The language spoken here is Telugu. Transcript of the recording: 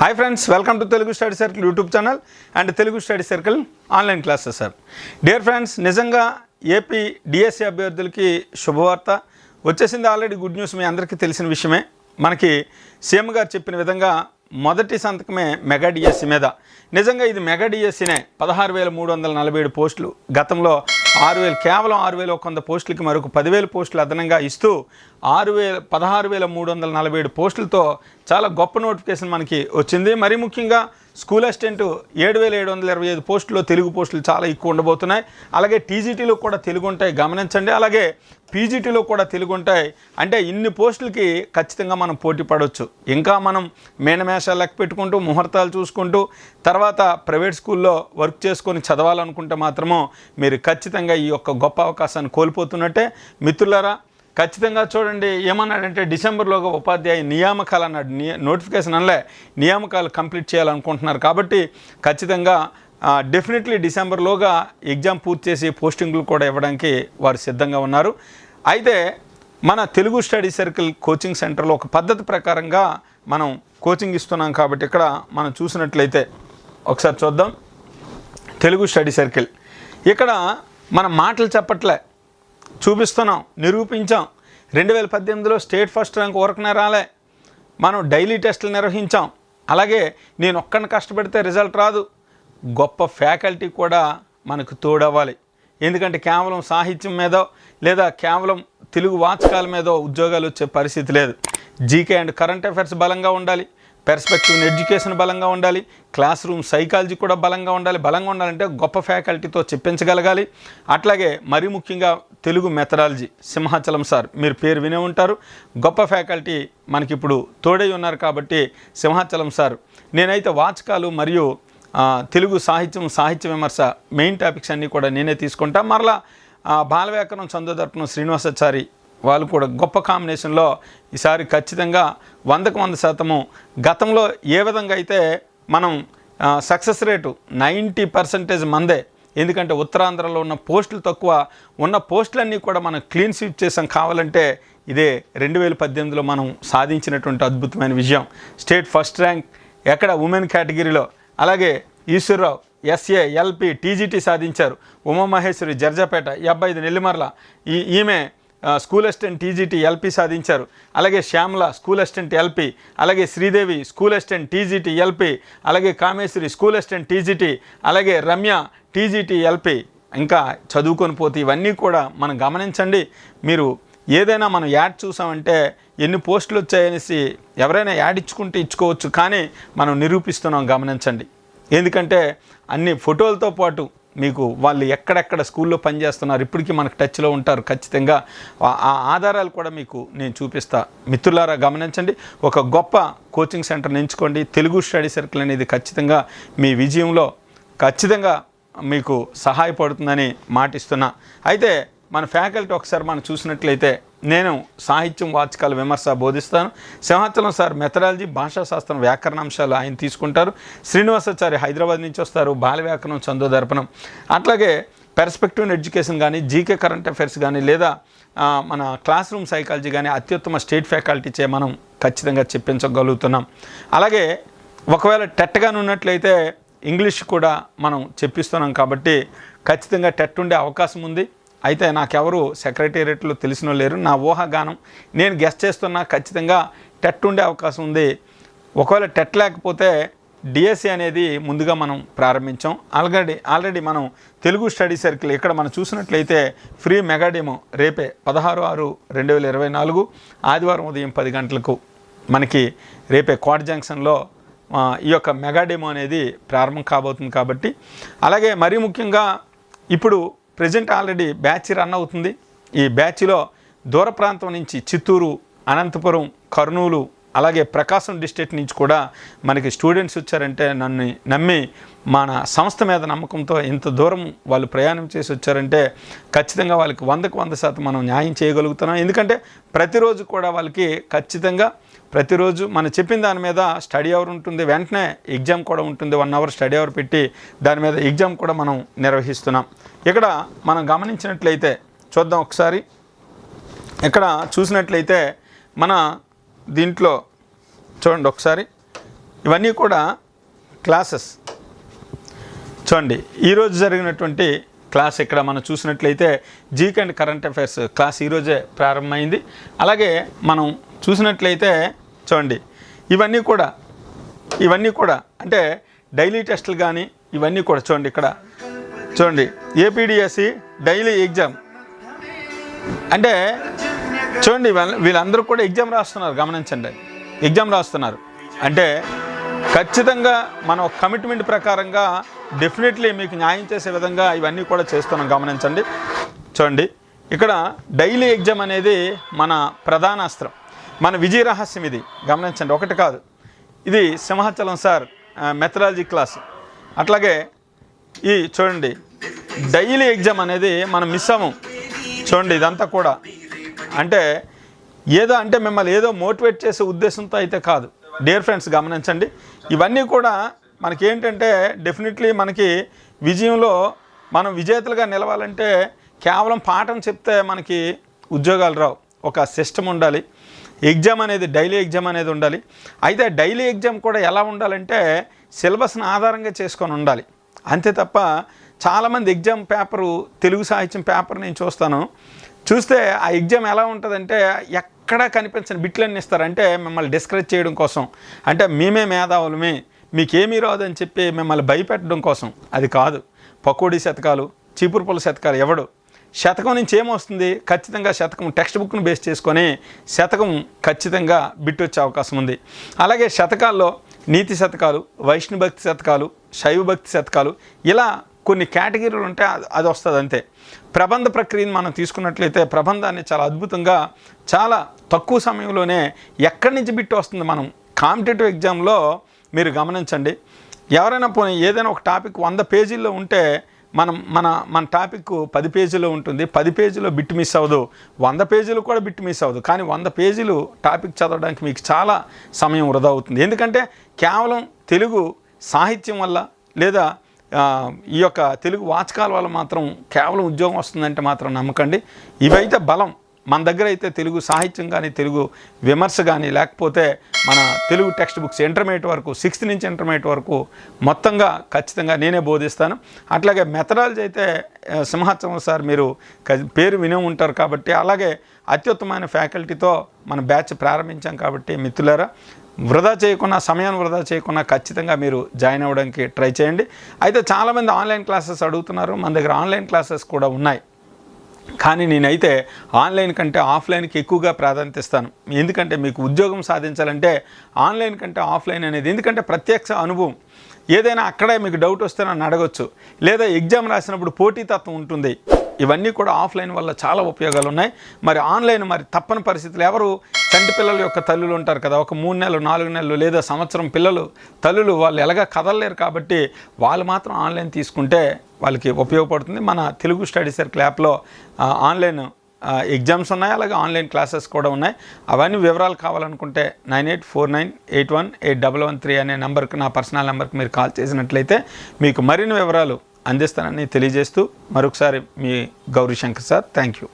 Hi friends welcome to Telugu study circle YouTube channel and Telugu study circle online classes sir dear friends నిజంగా ఏపీ డిఎస్సి అభ్యర్థులకి శుభవార్త. వచ్చేసింది ఆల్రెడీ గుడ్ న్యూస్ మీ అందరికీ తెలిసిన విషయమే. మనకి సీఎం గారు చెప్పిన విధంగా మొదటి సంతకమే మెగా డిఎస్సి మీద. నిజంగా ఇది మెగా డిఎస్సినే పదహారు వేల మూడు వందల నలభై ఏడు పోస్టులు గతంలో ఆరు వేలు కేవలం ఆరు వేల ఒక వంద పోస్టులకి మరొక పదివేల పోస్టులు అదనంగా ఇస్తూ ఆరు వేల పదహారు వేల మూడు వందల నలభై ఏడు పోస్టులతో చాలా గొప్ప నోటిఫికేషన్ మనకి వచ్చింది. మరీ ముఖ్యంగా స్కూల్ అసిస్టెంట్ ఏడు వేల ఏడు వందల ఇరవై ఐదు పోస్టుల్లో తెలుగు పోస్టులు చాలా ఎక్కువ ఉండబోతున్నాయి. అలాగే టీజీటీలో కూడా తెలుగు ఉంటాయి గమనించండి. అలాగే పీజీటీలో కూడా తెలుగు ఉంటాయి అంటే ఇన్ని పోస్టులకి ఖచ్చితంగా మనం పోటీ పడవచ్చు ఇంకా మనం మేనమేషాలు లెక్క పెట్టుకుంటూ ముహూర్తాలు చూసుకుంటూ తర్వాత ప్రైవేట్ స్కూల్లో వర్క్ చేసుకొని చదవాలనుకుంటే మాత్రము మీరు ఖచ్చితంగా ఈ యొక్క గొప్ప అవకాశాన్ని కోల్పోతున్నట్టే. మిత్రులారా ఖచ్చితంగా చూడండి ఏమన్నాడంటే డిసెంబర్లోగా ఉపాధ్యాయ నియామకాలు అన్నాడు. నియ నోటిఫికేషన్ అనలే నియామకాలు కంప్లీట్ చేయాలనుకుంటున్నారు. కాబట్టి ఖచ్చితంగా డెఫినెట్లీ డిసెంబర్లోగా ఎగ్జామ్ పూర్తి చేసి పోస్టింగ్లు కూడా ఇవ్వడానికి వారు సిద్ధంగా ఉన్నారు. అయితే మన తెలుగు స్టడీ సర్కిల్ కోచింగ్ సెంటర్లో ఒక పద్ధతి ప్రకారంగా మనం కోచింగ్ ఇస్తున్నాం కాబట్టి ఇక్కడ మనం చూసినట్లయితే ఒకసారి చూద్దాం. తెలుగు స్టడీ సర్కిల్ ఇక్కడ మన మాటలు చెప్పట్లే. చూపిస్తున్నాం నిరూపించాం. రెండు వేల పద్దెనిమిదిలో స్టేట్ ఫస్ట్ ర్యాంక్ ఊరకనే రాలే. మనం డైలీ టెస్టులు నిర్వహించాం. అలాగే నేను ఒక్కడిని కష్టపడితే రిజల్ట్ రాదు. గొప్ప ఫ్యాకల్టీ కూడా మనకు తోడవ్వాలి. ఎందుకంటే కేవలం సాహిత్యం మీదో లేదా కేవలం తెలుగు వాచకాల మీదో ఉద్యోగాలు వచ్చే పరిస్థితి లేదు. జీకే అండ్ కరెంట్ అఫైర్స్ బలంగా ఉండాలి. పెర్స్పెక్టివ్ ఎడ్యుకేషన్ బలంగా ఉండాలి. క్లాస్ రూమ్ సైకాలజీ కూడా బలంగా ఉండాలి. బలంగా ఉండాలంటే గొప్ప ఫ్యాకల్టీతో చెప్పించగలగాలి. అట్లాగే మరీ ముఖ్యంగా తెలుగు మెథడాలజీ. సింహాచలం సార్ మీరు పేరు వినే ఉంటారు. గొప్ప ఫ్యాకల్టీ మనకిప్పుడు తోడై ఉన్నారు కాబట్టి సింహాచలం సార్. నేనైతే వాచకాలు మరియు తెలుగు సాహిత్యం సాహిత్య విమర్శ మెయిన్ టాపిక్స్ అన్నీ కూడా నేనే తీసుకుంటా. మరలా బాలవ్యాకరణం చందోదర్పణం శ్రీనివాసాచారి వాళ్ళు కూడా గొప్ప కాంబినేషన్లో ఈసారి ఖచ్చితంగా వందకు వంద శాతము గతంలో ఏ విధంగా అయితే మనం సక్సెస్ రేటు నైంటీ పర్సెంటేజ్ మందే ఎందుకంటే ఉత్తరాంధ్రలో ఉన్న పోస్టులు తక్కువ ఉన్న పోస్టులన్నీ కూడా మనం క్లీన్ స్వీప్ చేసాం కావాలంటే ఇదే రెండు వేల పద్దెనిమిదిలో మనం సాధించినటువంటి అద్భుతమైన విజయం. స్టేట్ ఫస్ట్ ర్యాంక్ ఎక్కడ ఉమెన్ కేటగిరీలో అలాగే ఈశ్వరరావు ఎస్ఏ ఎల్పి టీజీటీ సాధించారు. ఉమామహేశ్వరి జర్జపేట ఈ అబ్బాయిది నెల్లిమర్ల. ఈ ఈమె స్కూల్ అసిస్టెంట్ టీజీటీ ఎల్పి సాధించారు. అలాగే శ్యామల స్కూల్ అసిస్టెంట్ ఎల్పి. అలాగే Sridevi school assistant TGT LP. అలాగే కామేశ్వరి స్కూల్ అసిస్టెంట్ టీజీటీ. అలాగే రమ్య టీజీటీ ఎల్పి. ఇంకా చదువుకొని పోతే ఇవన్నీ కూడా మనం గమనించండి. మీరు ఏదైనా మనం యాడ్ చూసామంటే ఎన్ని పోస్టులు వచ్చాయనేసి ఎవరైనా యాడ్ ఇచ్చుకుంటే ఇచ్చుకోవచ్చు కానీ మనం నిరూపిస్తున్నాం గమనించండి. ఎందుకంటే అన్ని ఫోటోలతో పాటు మీకు వాళ్ళు ఎక్కడెక్కడ స్కూల్లో పనిచేస్తున్నారు ఇప్పటికీ మనకు టచ్లో ఉంటారు ఖచ్చితంగా ఆ- ఆధారాలు కూడా మీకు నేను చూపిస్తా. మిత్రులారా గమనించండి ఒక గొప్ప కోచింగ్ సెంటర్ని ఎంచుకోండి. తెలుగు స్టడీ సర్కిల్ అనేది ఖచ్చితంగా మీ విజయంలో ఖచ్చితంగా మీకు సహాయపడుతుందని మాటిస్తున్నా. అయితే మన ఫ్యాకల్టీ ఒకసారి మనం చూసినట్లయితే నేను సాహిత్యం వాచకాల విమర్శ బోధిస్తాను. సింహాచలం సార్ మెథడాలజీ భాషాశాస్త్రం వ్యాకరణాంశాలు ఆయన తీసుకుంటారు. శ్రీనివాసాచారి హైదరాబాద్ నుంచి వస్తారు. బాల వ్యాకరణం చందోదర్పణం అట్లాగే పెర్స్పెక్టివ్ ఎడ్యుకేషన్ కానీ జీకే కరెంట్ అఫైర్స్ కానీ లేదా మన క్లాస్ రూమ్ సైకాలజీ కానీ అత్యుత్తమ స్టేట్ ఫ్యాకల్టీచే మనం ఖచ్చితంగా చెప్పించగలుగుతున్నాం. అలాగే ఒకవేళ టెట్గానే ఉన్నట్లయితే ఇంగ్లీష్ కూడా మనం చెప్పిస్తున్నాం కాబట్టి ఖచ్చితంగా టెట్ ఉండే అవకాశం ఉంది. అయితే నాకెవరు సెక్రటేరియట్లో తెలిసిన లేరు. నా ఊహాగానం నేను గెస్ట్ చేస్తున్నా ఖచ్చితంగా టెట్ ఉండే అవకాశం ఉంది. ఒకవేళ టెట్ లేకపోతే డిఎస్సి అనేది ముందుగా మనం ప్రారంభించాం. ఆల్రెడీ ఆల్రెడీ మనం తెలుగు స్టడీ సర్కిల్ ఇక్కడ మనం చూసినట్లయితే ఫ్రీ మెగా డెమో రేపే పదహారు ఆరు రెండు వేల ఇరవై నాలుగు ఆదివారం ఉదయం పది గంటలకు మనకి రేపే కోట్ జంక్షన్లో ఈ యొక్క మెగా డెమో అనేది ప్రారంభం కాబోతుంది కాబట్టి. అలాగే మరీ ముఖ్యంగా ఇప్పుడు ప్రజెంట్ ఆల్రెడీ బ్యాచ్ రన్ అవుతుంది. ఈ బ్యాచ్లో దూర ప్రాంతం నుంచి చిత్తూరు అనంతపురం కర్నూలు అలాగే ప్రకాశం డిస్ట్రిక్ట్ నుంచి కూడా మనకి స్టూడెంట్స్ వచ్చారంటే నన్ను నమ్మి మన సంస్థ మీద నమ్మకంతో ఇంత దూరం వాళ్ళు ప్రయాణం చేసి వచ్చారంటే ఖచ్చితంగా వాళ్ళకి వందకు వంద శాతం మనం న్యాయం చేయగలుగుతున్నాం. ఎందుకంటే ప్రతిరోజు కూడా వాళ్ళకి ఖచ్చితంగా ప్రతిరోజు మనం చెప్పిన దాని మీద స్టడీ అవర్ ఉంటుంది వెంటనే ఎగ్జామ్ కూడా ఉంటుంది వన్ అవర్ స్టడీ అవర్ పెట్టి దాని మీద ఎగ్జామ్ కూడా మనం నిర్వహిస్తున్నాం. ఇక్కడ మనం గమనించినట్లయితే చూద్దాం ఒకసారి. ఇక్కడ చూసినట్లయితే మన దీంట్లో చూడండి ఒకసారి. ఇవన్నీ కూడా క్లాసెస్. చూడండి ఈరోజు జరిగినటువంటి క్లాస్ ఇక్కడ మనం చూసినట్లయితే GK and current affairs class ఈరోజే ప్రారంభమైంది. అలాగే మనం చూసినట్లయితే చూడండి ఇవన్నీ కూడా ఇవన్నీ కూడా అంటే డైలీ టెస్టులు కానీ ఇవన్నీ కూడా చూడండి ఇక్కడ. చూడండి ఏపీడిఎస్సి డైలీ ఎగ్జామ్. అంటే చూడండి వీళ్ళందరూ కూడా ఎగ్జామ్ రాస్తున్నారు గమనించండి. ఎగ్జామ్ రాస్తున్నారు. అంటే ఖచ్చితంగా మనం కమిట్మెంట్ ప్రకారంగా డెఫినెట్లీ మీకు న్యాయం చేసే విధంగా ఇవన్నీ కూడా చేస్తున్నాం. గమనించండి. చూడండి. ఇక్కడ డైలీ ఎగ్జామ్ అనేది మన ప్రధాన అస్త్రం. మన విజయ రహస్యం ఇది. గమనించండి. ఒకటి కాదు. ఇది సింహాచలం సార్ మెథడాలజీ క్లాస్. అట్లాగే ఈ చూడండి. డైలీ ఎగ్జామ్ అనేది మనం మిస్ అవ్వం. చూడండి ఇదంతా కూడా. అంటే ఏదో అంటే మిమ్మల్ని ఏదో మోటివేట్ చేసే ఉద్దేశంతో అయితే కాదు. డియర్ ఫ్రెండ్స్ గమనించండి. ఇవన్నీ కూడా మనకి ఏంటంటే డెఫినెట్లీ మనకి విజయంలో మనం విజేతలుగా నిలవాలంటే కేవలం పాఠం చెప్తే మనకి ఉద్యోగాలు రావు. ఒక సిస్టమ్ ఉండాలి. ఎగ్జామ్ అనేది డైలీ ఎగ్జామ్ అనేది ఉండాలి. అయితే డైలీ ఎగ్జామ్ కూడా ఎలా ఉండాలంటే సిలబస్ని ఆధారంగా చేసుకొని ఉండాలి. అంతే తప్ప చాలామంది ఎగ్జామ్ పేపరు తెలుగు సాహిత్యం పేపర్ నేను చూస్తాను. చూస్తే ఆ ఎగ్జామ్ ఎలా ఉంటుందంటే ఎక్కడా కనిపించని బిట్లన్నీ ఇస్తారంటే మిమ్మల్ని డిస్కరేజ్ చేయడం కోసం. అంటే మేమే మేధావులమే. మీకేమీ రాదని చెప్పి మిమ్మల్ని భయపెట్టడం కోసం. అది కాదు. పకోడీ శతకాలు చీపురు పుల్ల శతకాలు ఎవడు? శతకం నుంచి ఏమొస్తుంది ఖచ్చితంగా శతకం టెక్స్ట్ బుక్ను బేస్ చేసుకొని శతకం ఖచ్చితంగా బిట్ వచ్చే అవకాశం ఉంది. అలాగే శతకాల్లో నీతి శతకాలు వైష్ణవ భక్తి శతకాలు శైవ భక్తి శతకాలు ఇలా కొన్ని కేటగిరీలు ఉంటే అది- అది వస్తుంది అంతే. ప్రబంధ ప్రక్రియను మనం తీసుకున్నట్లయితే ప్రబంధాన్ని చాలా అద్భుతంగా చాలా తక్కువ సమయంలోనే ఎక్కడి నుంచి బిట్ వస్తుంది మనం? కాంపిటేటివ్ ఎగ్జామ్లో మీరు గమనించండి. ఎవరైనా పోనీ ఏదైనా ఒక టాపిక్ వంద పేజీల్లో ఉంటే మనం మన మన టాపిక్ పది పేజీలో ఉంటుంది. పది పేజీలో బిట్ మిస్ అవ్వదు. వంద పేజీలు కూడా బిట్ మిస్ అవ్వదు. కానీ వంద పేజీలు టాపిక్ చదవడానికి మీకు చాలా సమయం వృధా అవుతుంది. ఎందుకంటే కేవలం తెలుగు సాహిత్యం వల్ల లేదా ఈ యొక్క తెలుగు వాచకాల వల్ల మాత్రం కేవలం ఉద్యోగం వస్తుందంటే మాత్రం నమ్మకండి. ఇవైతే బలం. మన దగ్గర అయితే తెలుగు సాహిత్యం కానీ తెలుగు విమర్శ కానీ లేకపోతే మన తెలుగు టెక్స్ట్ బుక్స్ ఇంటర్మీడియట్ వరకు సిక్స్త్ నుంచి ఇంటర్మీడియట్ వరకు మొత్తంగా ఖచ్చితంగా నేనే బోధిస్తాను. అట్లాగే మెథడాలజీ అయితే సింహాచలం సార్ మీరు పేరు వినే ఉంటారు కాబట్టి అలాగే అత్యుత్తమైన ఫ్యాకల్టీతో మన బ్యాచ్ ప్రారంభించాం కాబట్టి మిత్రులారా వృధా చేయకుండా సమయాన్ని వృధా చేయకుండా ఖచ్చితంగా మీరు జాయిన్ అవ్వడానికి ట్రై చేయండి. అయితే చాలామంది ఆన్లైన్ క్లాసెస్ అడుగుతున్నారు. మన దగ్గర ఆన్లైన్ క్లాసెస్ కూడా ఉన్నాయి. కానీ నేనైతే ఆన్లైన్ కంటే ఆఫ్లైన్కి ఎక్కువగా ప్రాధాన్యత ఇస్తాను. ఎందుకంటే మీకు ఉద్యోగం సాధించాలంటే ఆన్లైన్ కంటే ఆఫ్లైన్ అనేది ఎందుకంటే ప్రత్యక్ష అనుభవం. ఏదైనా అక్కడే మీకు డౌట్ వస్తే నన్ను అడగొచ్చు. లేదా ఎగ్జామ్ రాసినప్పుడు పోటీతత్వం ఉంటుంది. ఇవన్నీ కూడా ఆఫ్లైన్ వల్ల చాలా ఉపయోగాలు ఉన్నాయి. మరి ఆన్లైన్ మరి తప్పని పరిస్థితులు ఎవరు? చంటి పిల్లల యొక్క తల్లులు ఉంటారు కదా. ఒక మూడు నెలలు నాలుగు నెలలు లేదా సంవత్సరం పిల్లలు తల్లులు వాళ్ళు ఎలాగా కదలలేరు కాబట్టి వాళ్ళు మాత్రం ఆన్లైన్ తీసుకుంటే వాళ్ళకి ఉపయోగపడుతుంది. మన తెలుగు స్టడీ సర్కిల్ యాప్లో ఆన్లైన్ ఎగ్జామ్స్ ఉన్నాయి. అలాగే ఆన్లైన్ క్లాసెస్ కూడా ఉన్నాయి. అవన్నీ వివరాలు కావాలనుకుంటే nine eight four nine eight one eight double one three అనే నెంబర్కి నా పర్సనల్ నెంబర్కి మీరు కాల్ చేసినట్లయితే మీకు మరిన్ని వివరాలు అందిస్తానని తెలియజేస్తూ మరొకసారి మీ Gowri Shankar sir thank you